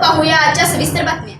पाहूया आजच्या सविस्तर बातम्या.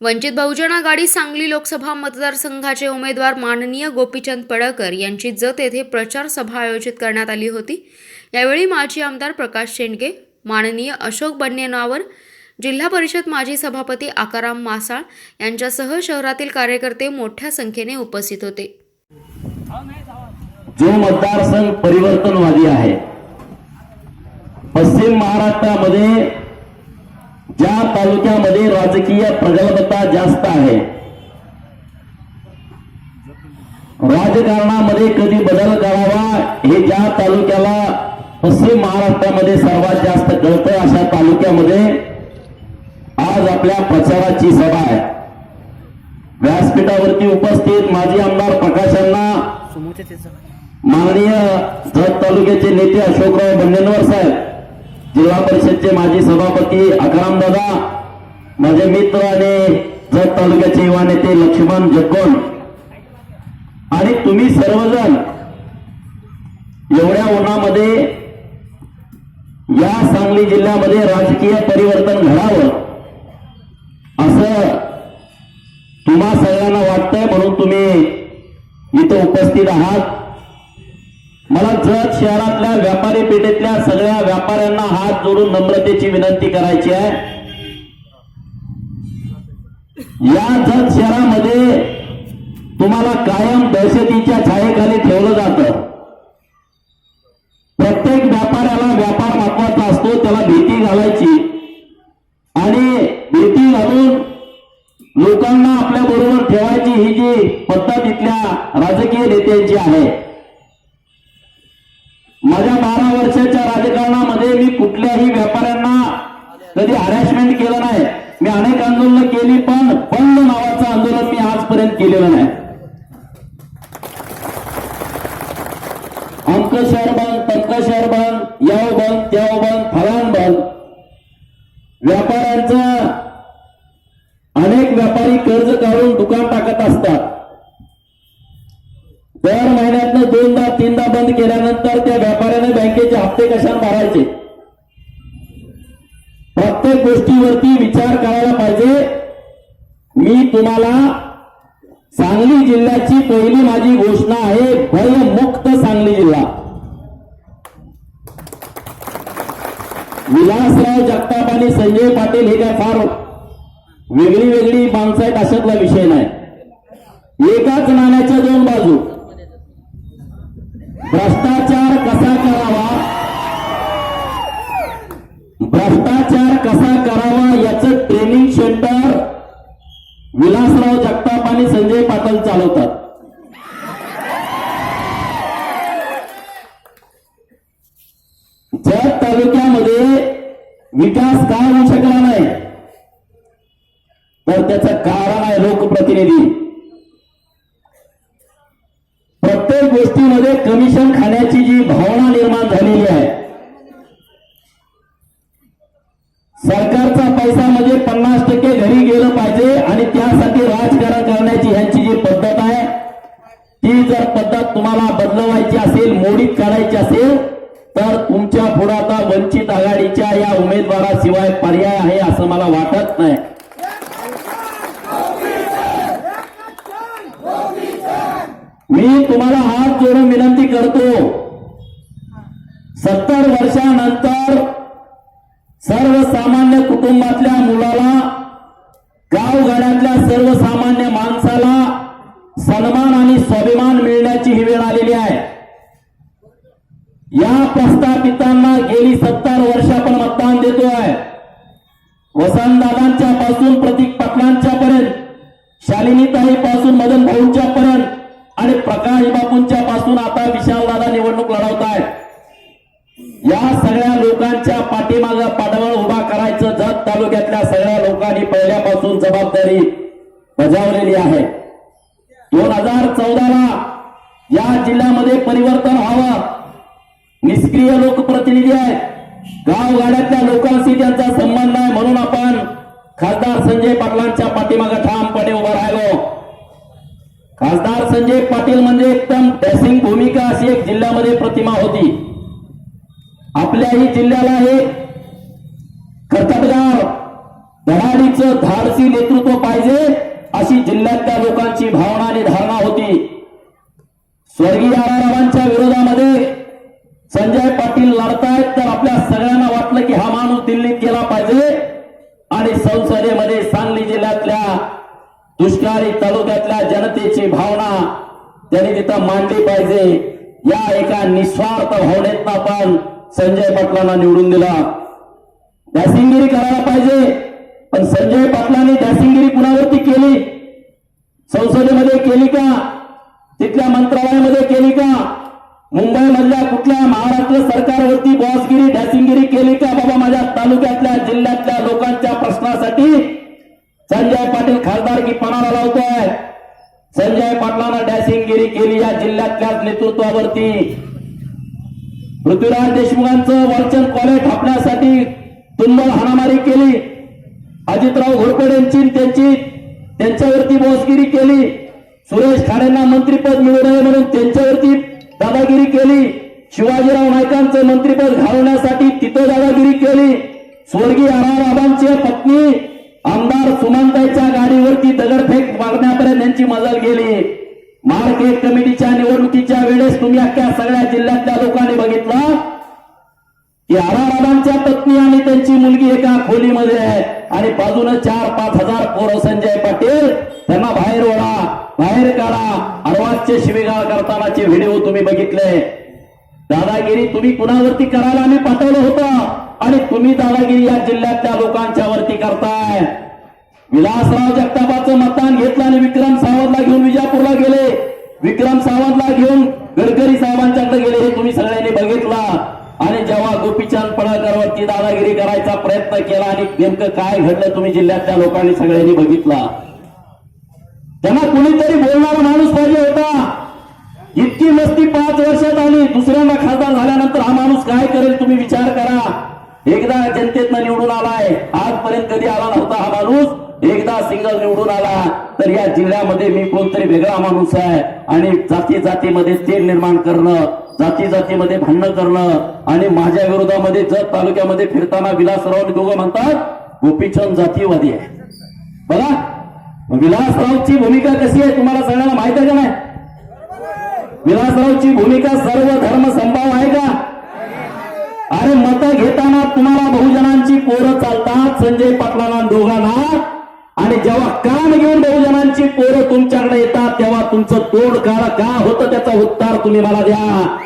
वंचित बहुजन आघाडी सांगली लोकसभा मतदारसंघाचे उमेदवार माननीय गोपीचंद पडळकर यांची जत येथे प्रचार सभा आयोजित करण्यात आली होती. यावेळी माजी आमदार प्रकाश शेंडगे माननीय अशोक बन्नेनावर जिल्हा परिषद माजी सभापती आकाराम मासाळ यांच्यासह शहरातील कार्यकर्ते मोठ्या संख्येने उपस्थित होते. जो मतदारसंघ परिवर्तनवादी आहे पश्चिम महाराष्ट्रामध्ये ज्या तालुक्यामध्ये राजकीय प्रगल्भता जास्त आहे राजकारणामध्ये कधी बदल करावा हे ज्या तालुक्याला पश्चिम महाराष्ट्रामध्ये सर्वात जास्त कळतं अशा तालुक्यामध्ये आज आपल्या प्रचाराची सभा आहे. व्यासपीठावरती उपस्थित माजी आमदार प्रकाशांना माननीय जत तालुक्याचे नेते अशोकराव बंडेनवर साहेब जिल्हा परिषदचे माजी सभापती अकराम दादा माझे मित्र आणि जत तालुक्याचे युवा नेते लक्ष्मण जगोण आणि तुम्ही सर्वजण एवढ्या उन्हामध्ये या सांगली जिल्ह्यामध्ये राजकीय परिवर्तन घडावं असं तुम्हा सगळ्यांना वाटतंय म्हणून तुम्ही इथं उपस्थित आहात. जत शहरातल्या व्यापारी पेठेतल्या सगळ्या व्यापाऱ्यांना हात जोडून नम्रतेची विनंती करायची आहे या जत शहरामध्ये तुम्हाला कायम दहशतीच्या छायेखाली ठेवलं जातं. प्रत्येक व्यापाऱ्याला व्यापार महत्त्वाचा असतो त्याला भीती घालायची. आणि भीती घालून लोकांना आपल्या बरोबर ठेवायची ही जी पद्धत इथल्या राजकीय नेत्यांची आहे. माझ्या बारा वर्षाच्या राजकारणामध्ये मी कुठल्याही व्यापाऱ्यांना कधी हॅरॅसमेंट केलं नाही. मी अनेक आंदोलनं केली पण बंद नावाचं आंदोलन मी आजपर्यंत केलेलं नाही. अंक शहर बंद तंक शहर बंद याव बंद त्याव बंद फलान बंद. व्यापाऱ्यांचा अनेक व्यापारी कर्ज काढून दुकान टाकत असतात. दर दोनदा तीनदा बंद केल्यानंतर त्या व्यापाऱ्याने बँकेचे हप्ते कशाने भरायचे प्रत्येक गोष्टीवरती विचार करायला पाहिजे. मी तुम्हाला सांगली जिल्ह्याची पहिली माझी घोषणा आहे भयमुक्त सांगली जिल्हा. विलासराव जगताप आणि संजय पाटील हे काय फार वेगळी वेगळी माणसं आहेत अशातला विषय नाही. एकाच नाण्याच्या दोन बाजू. भ्रष्टाचार कसा करावा? भ्रष्टाचार कसा करावा याचं ट्रेनिंग सेंटर विलासराव जगताप आणि संजय पाटील चालवतात. जत तालुक्यामध्ये विकास का होऊ शकला नाही? तर त्याचं कारण आहे लोकप्रतिनिधी. प्रत्येक गोष्टीमध्ये कमिशन खाण्याची जी भावना निर्माण झालेली आहे. सरकारचा पैसा म्हणजे पन्नास टक्के घरी गेलं पाहिजे आणि त्यासाठी राजकारण करण्याची ह्यांची जी पद्धत आहे ती जर पद्धत तुम्हाला बदलवायची असेल मोडीत काढायची असेल तर तुमच्यापुढे आता वंचित आघाडीच्या या उमेदवाराशिवाय पर्याय आहे असं मला वाटत नाही. तुम्हाला हात जोडून विनंती करतो. सत्तर वर्षानंतर सर्वसामान्य कुटुंबातल्या मुलाला गावगाड्यातल्या सर्वसामान्य माणसाला सन्मान आणि स्वाभिमान मिळण्याची ही वेळ आलेली आहे. या प्रस्थापितांना गेली सत्तर वर्ष आपण मतदान देतोय. वसंतदादांच्या पासून प्रतीक पाटलांच्या पर्यंत शालिनीताई पासून मदन भाऊंच्या पर्यंत आणि प्रकाश बापूंच्या पासून आता विशालदादा निवडणूक लढवत आहेत या सगळ्या लोकांच्या पाठीमाग पाठबळ उभा करायचं जत तालुक्यातल्या सगळ्या लोकांनी पहिल्यापासून जबाबदारी बजावलेली आहे. दोन हजार चौदाला या जिल्ह्यामध्ये परिवर्तन व्हावं. निष्क्रिय लोकप्रतिनिधी आहेत. गावगाड्यातल्या लोकांशी त्यांचा संबंध आहे म्हणून आपण खासदार संजय पाटलांच्या पाठीमागे ठामपणे उभा राहिलो खासदार संजय पाटील म्हणजे एकदम डॅसिंग भूमिका अशी एक जिल्ह्यामध्ये प्रतिमा होती. आपल्याही जिल्ह्याला हे कर्तबगार धडाडीचं धाडसी नेतृत्व पाहिजे अशी जिल्ह्यातल्या लोकांची भावना आणि धारणा होती. स्वर्गीय आरारावांच्या विरोधामध्ये संजय पाटील लढतायत तर आपल्या सगळ्यांना वाटलं की हा माणूस दिल्लीत गेला पाहिजे. आणि संसदेमध्ये सांगली जिल्ह्यातल्या दुष्काळी तालुक्यातल्या जनतेची भावना त्यांनी तिथं मांडली पाहिजे. या एका निस्वार्थ भावनेतनं आपण संजय पाटलांना निवडून दिला. डॅसिंगिरी करायला पाहिजे. पण संजय पाटलांनी डॅसिंगिरी कुणावरती केली? संसदेमध्ये केली का? तिथल्या मंत्रालयामध्ये केली का? मुंबईमधल्या कुठल्या महाराष्ट्र सरकारवरती बॉसगिरी संजय पाटील खासदारकी पणाला लावतोय. संजय पाटलानं डॅसिंगिरी केली या जिल्ह्यातल्या नेतृत्वावरती. पृथ्वीराज देशमुखांचं वरचंद कॉलेज थापण्यासाठी तुंबळ हाणामारी केली. अजितराव घोरपडेंची त्यांची त्यांच्यावरती बोसगिरी केली. सुरेश खाडेंना मंत्रीपद मिळू नये म्हणून त्यांच्यावरती दादागिरी केली. शिवाजीराव नायकांचं मंत्रीपद घालवण्यासाठी तिथं दादागिरी केली. स्वर्गीय आबांची पत्नी आमदार सुमनताईच्या गाडीवरती दगडफेक मागण्यापर्यंत यांची मजल गेली. मार्केट कमिटीच्या निवडणुकीच्या वेळेस तुम्ही अख्ख्या सगळ्या जिल्ह्यातल्या लोकांनी बघितलं की आराराबांच्या पत्नी आणि त्यांची मुलगी एका खोलीमध्ये आहे. आणि बाजूने चार पाच हजार पोरं संजय पाटील त्यांना बाहेर ओढा बाहेर काढा. अर्वाजचे शिवेगाळ करतानाचे व्हिडिओ तुम्ही बघितले. दादागिरी तुम्ही कुणावरती करायला आम्ही पाठवलं होतं? आणि तुम्ही दादागिरी या जिल्ह्यातल्या लोकांच्या वरती करताय. विलासराव जगतापाचं मतदान घेतलं आणि विक्रम सावंतला घेऊन विजापूरला गेले. विक्रम सावंतला घेऊन गडकरी साहेबांच्याकडे गेले हे तुम्ही सगळ्यांनी बघितलं. आणि जेव्हा गोपीचंद पडळकरवरती दादागिरी करायचा प्रयत्न केला आणि नेमकं काय घडलं तुम्ही जिल्ह्यातल्या लोकांनी सगळ्यांनी बघितलं. त्यांना कुणीतरी बोलणारा माणूस पाहिजे होता. इतकी मस्ती पाच वर्षात आली दुसऱ्यांदा खासदार झाल्यानंतर हा माणूस काय करेल तुम्ही विचार एकदा जनतेतनं निवडून आलाय. आजपर्यंत कधी आला नव्हता हा माणूस. एकदा सिंगल निवडून आला. तर या जिल्ह्यामध्ये मी कोणतरी वेगळा माणूस आहे. आणि जाती जातीमध्ये तेल निर्माण करणं जाती जातीमध्ये भांडणं करणं आणि माझ्या विरोधामध्ये जत तालुक्यामध्ये फिरताना विलासराव दोघं म्हणतात गोपीचंद जातीवादी आहे. बघा. विलासरावची भूमिका कशी आहे तुम्हाला सगळ्यांना माहीत आहे का नाही? विलासरावची भूमिका सर्व धर्म संभाव आहे का? पोरं चालतात संजय पाटलांना दोघांना. आणि जेव्हा कान घेऊन बहुजनांची पोरं तुमच्याकडे येतात तेव्हा तुमचं तोड काळ का होतं त्याचा उत्तर तुम्ही मला द्या.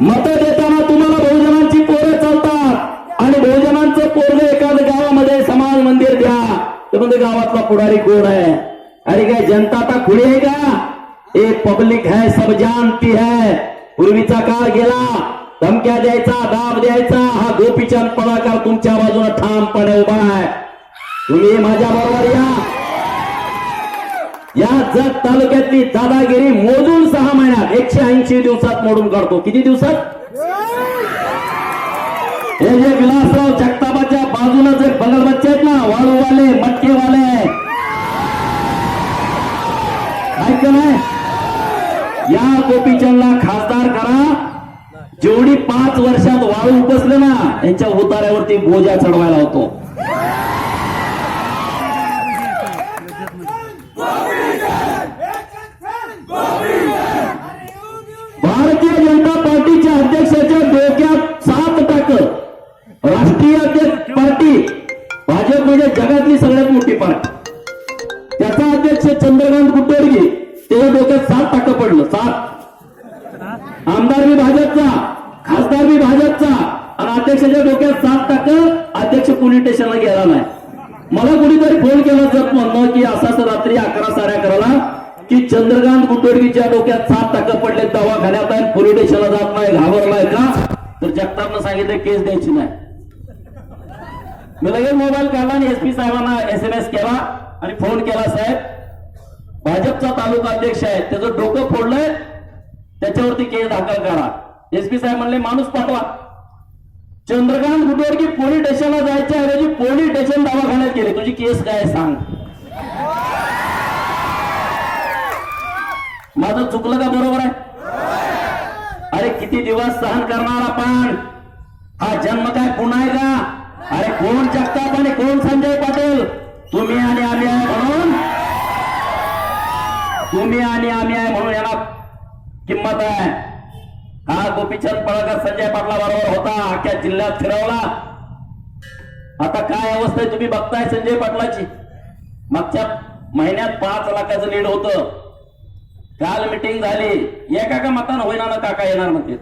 मत देताना तुम्हाला बहुजनांची पोरं चालतात. आणि बहुजनांचं पोरग एखाद्या गावामध्ये समाज मंदिर द्या. तर म्हणजे गावातला पुढारी कोण आहे? अरे काय जनता आता खुली आहे का? एक पब्लिक है सब जानती है. पूर्वीचा काळ गेला. धमक्या द्यायचा दाब द्यायचा हा गोपीचंद पळाकार तुमच्या बाजूला ठामपणे उभा आहे. तुम्ही माझ्या बरोबर या. या जत तालुक्यातली दादागिरी मोजून सहा महिन्यात एकशे ऐंशी दिवसात मोडून काढतो. किती दिवसात? हे जे विलासराव जगतापाच्या बाजूला जे बगल बच्चे आहेत ना वाळूवाले मटकेवाले. ऐक या गोपीचंदला खासदार करा. जेवढी पाच वर्षात वाळू उपसले ना यांच्या उतार्यावरती बोजा चढवायला होतो. भारतीय जनता पार्टीच्या अध्यक्षाच्या डोक्यात सात टाक. राष्ट्रीय अध्यक्ष पार्टी भाजप म्हणजे जगातली सगळ्यात मोठी पार्टी. त्याचा अध्यक्ष चंद्रकांत कुटोरगी त्याच्या डोक्यात सात टाकं पडलं सात. आमदार बी भाजपचा खासदार बी भाजपचा. आणि अध्यक्षाच्या डोक्यात सात टाकं अध्यक्ष पोलीस स्टेशनला गेला नाही. मला कुणीतरी फोन केला जप म्हणणं की असं रात्री अकरा साडे अकराला की चंद्रकांत कुटोरगीच्या डोक्यात सात टाकं पडले दवाखान्यात आहे पोलीस स्टेशनला जात नाही घाबरलाय का? तर जगतापनं सांगितलं केस द्यायची नाही. मी लगेच मोबाईल काढला आणि एसपी साहेबांना एस एम एस केला आणि फोन केला साहेब. भाजपचा तालुका अध्यक्ष आहे त्याचं डोकं फोडलंय. त्याच्यावरती केस दाखल करा एसपी साहेब म्हणले माणूस पाठवा. चंद्रकांत गुटोरकी पोलीस स्टेशनला जायच्या ऐवजी पोलीस स्टेशन दवाखान्यात गेले. तुझी केस काय सांग. माझं चुकलं का बरोबर आहे? अरे किती दिवस सहन करणार आपण? हा जन्म काय पुन्हा आहे का अरे कोण जगताप आणि कोण संजय पाटील? तुम्ही आणि आम्ही आहे म्हणून? तुम्ही आणि आम्ही आहे म्हणून याला किंमत आहे. हा गोपीचंद पळकर संजय पाटला बरोबर होता अख्ख्या जिल्ह्यात फिरवला. आता काय अवस्था आहे तुम्ही बघताय संजय पाटलाची? मागच्या महिन्यात पाच लाखाचं लीड होत. काल मिटिंग झाली. एका का मतानं होईना ना काका येणार म्हणते.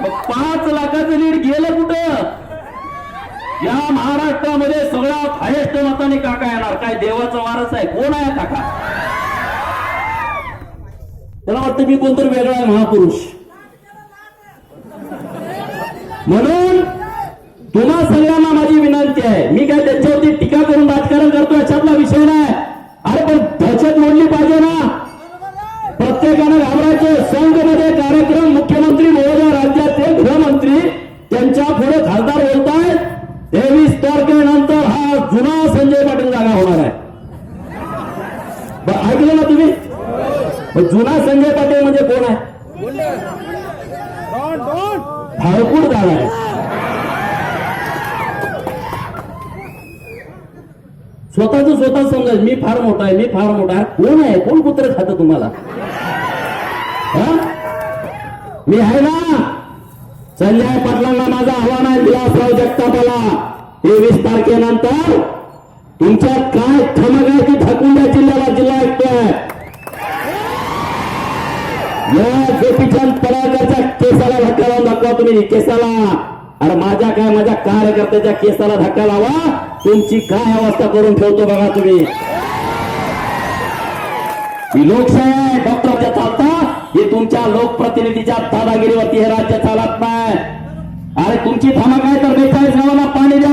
मग पाच लाखाचं लीड गेलं कुठं? या महाराष्ट्रामध्ये सगळ्यात हायेस्ट मताने काका येणार. काय देवाचं वारस आहे? कोण आहे काका? त्याला वाटतं मी कोणतरी वेगळा आहे महापुरुष. म्हणून तुम्हा सगळ्यांना माझी विनंती आहे मी काय त्यांच्यावरती टीका करून राजकारण करतो याच्यातला विषय नाही अरे पण दहशत मोडली पाहिजे ना प्रत्येकानं घाबरायचे संघमध्ये कार्यक्रम मुख्यमंत्री महोदय राज्याचे गृहमंत्री त्यांच्या पुढे खासदार बोलतायत तेवीस तारखेनंतर हा जुना संजय पाटील जागा होणार आहे बरं, ऐकलं ना तुम्ही मग जुना संजय पाटील म्हणजे कोण आहे फाळकूड जागा आहे स्वतःच स्वतः समजायचं. मी फार मोठा आहे मी फार मोठा आहे. कोण आहे? कोण कुत्र खातं तुम्हाला? मी आहे ना? संजय पाटलांना माझं आव्हान आहे विलासराव जगतापाला. तेवीस तारखेनंतर तुमच्यात काय ठमक आहे ती ठाकून द्या जिल्ह्याला जिल्हा ऐकतोय या गोपीचंद पराकरच्या केसाला धक्का लावून दाखवा तुम्ही केसाला. अरे माझ्या काय माझ्या कार्यकर्त्याच्या केसाला धक्का लावा तुमची काय अवस्था करून ठेवतो बघा तुम्ही. ही लोकशाही आहे डॉक्टरच्या चालता ही तुमच्या लोकप्रतिनिधीच्या दादागिरीवरती हे राज्य चालत नाही. अरे तुमची धमक आहे तर बेचाळीस गावाला पाणी द्या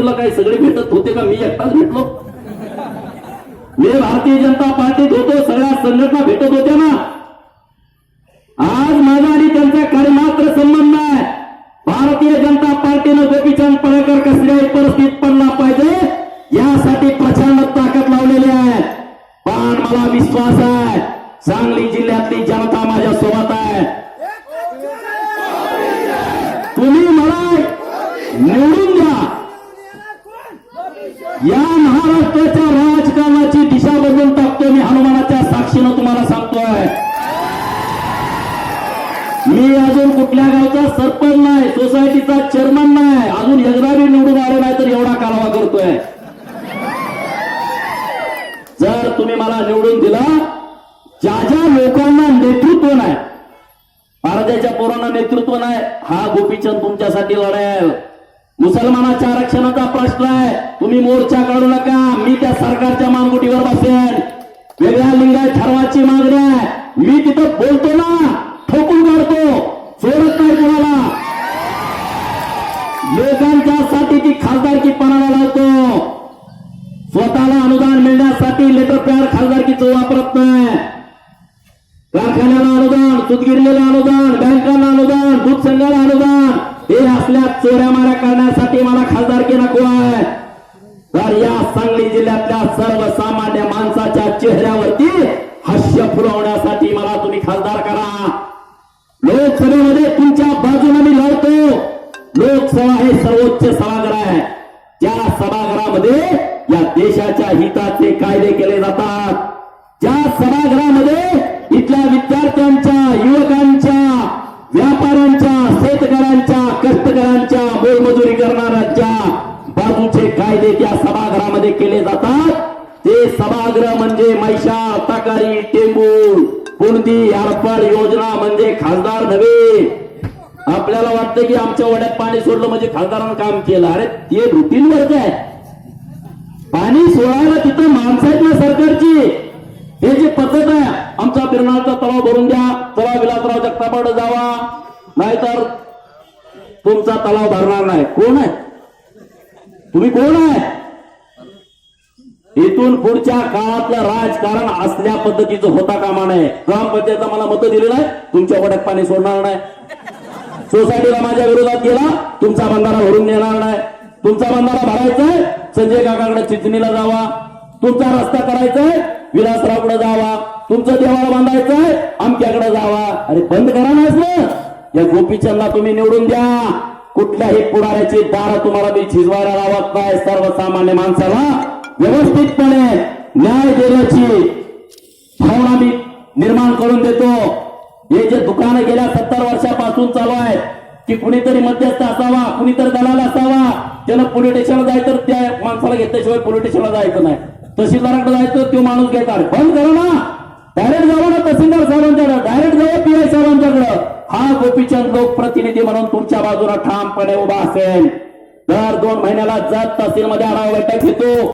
भिडे काही सगळे भेटत होते का? मी एकटाच भेटलो. मी भारतीय जनता पार्टीत होतो सगळ्या संघटना भेटत होत्या ना. आज माझा आणि त्यांचा काही मात्र संबंध या महाराष्ट्राच्या राजकारणाची दिशा बदलून टाकतो मी हनुमानाच्या साक्षीनं तुम्हाला सांगतोय. मी अजून कुठल्या गावचा सरपंच नाही सोसायटीचा चेअरमन नाही अजून एकदा निवडून आलो नाही तर एवढा कालवा करतोय. जर तुम्ही मला निवडून दिला ज्या ज्या लोकांना नेतृत्व नाही महाराजाच्या पोरांना नेतृत्व नाही हा गोपीचंद तुमच्यासाठी लढेल मुसलमानाच्या आरक्षणाचा प्रश्न आहे. तुम्ही मोर्चा काढू नका. मी त्या सरकारच्या मानगुटीवर बसेन. वेगळ्या लिंगायत ठरवाची मागणी आहे. मी तिथं बोलतो ना ठोकून काढतो सोडत नाही कोणाला. लोकांच्या साठी ती खासदारकी पणाला लावतो. स्वतःला अनुदान मिळण्यासाठी लेटर पॅड खासदार वापरत नाही कारखान्याला अनुदान सुतगिरलेलं अनुदान बँकांना अनुदान दूध संघाला अनुदान हे असल्या चोऱ्या माऱ्या करण्यासाठी की नको आहे. तर या सांगली जिल्ह्यातल्या सर्वसामान्य माणसाच्या चेहऱ्यावरती हास्य फुलवण्यासाठी मला तुम्ही खासदार करा. लोकसभेमध्ये तुमच्या बाजूने मी लढतो लोकसभा हे सर्वोच्च सभागृह आहे. ज्या सभागृहामध्ये या देशाच्या हिताचे कायदे केले जातात. ज्या सभागृहामध्ये इथल्या विद्यार्थ्यांच्या बाजूचे त्या सभागृहामध्ये केले जातात. ते सभागृह म्हणजे मैशा ताकारी टेंबूर कोणती यारपार योजना म्हणजे खासदार नव्हे. आपल्याला वाटतं की आमच्या वड्यात पाणी सोडलं म्हणजे खासदारानं काम केलं. अरे ते रुटीन वरच आहे. पाणी सोडायला तिथं माणसं आहेत ना सरकारची. हे जे पद्धत आहे आमचा बिरणाचा तलाव भरून द्या. तलाव विलासराव जगतापाड जावा. नाहीतर तुमचा तलाव भरणार नाही. कोण आहे? तुम्ही कोण आहे? इथून पुढच्या काळातलं राजकारण असल्या पद्धतीचं होता कामा नये. ग्रामपंचायतला मला मतं दिली नाही तुमच्या वड्यात पाणी सोडणार नाही. सोसायटीला माझ्या विरोधात गेला तुमचा बंधारा भरून देणार नाही. तुमचा बंधारा भरायचाय संजय काकाकडे चिचणीला जावा. तुमचा रस्ता करायचाय विलासरावकडे जावा. तुमचं देवाला बांधायचंय आमच्याकडे जावा. अरे बंद करा ना. या गोपीचंदला तुम्ही निवडून द्या. कुठल्याही पुढाऱ्याची दार तुम्हाला मी झिजवायला लावत नाही सर्वसामान्य माणसाला. व्यवस्थितपणे न्याय देण्याची भावना मी निर्माण करून देतो. हे जे दुकानं गेल्या सत्तर वर्षापासून चालू आहेत की कुणीतरी मध्यस्थ असावा कुणीतरी दलाल असावा त्यानं पोलीस स्टेशनला जायचं तर त्या माणसाला घेतल्याशिवाय पोलीस स्टेशनला जायचं नाही. तहसीलदाराकडे जायचं तो माणूस घेतात. बंद करा ना. डायरेक्ट जावा ना तहसीलदार साहेबांच्याकडे. डायरेक्ट जावा पी आय साहेबांच्याकडे. हा गोपीचंद लोकप्रतिनिधी म्हणून तुमच्या बाजूला ठामपणे उभा असेल. दर दोन महिन्याला जत तहसीलमध्ये आढावा बैठक घेतो.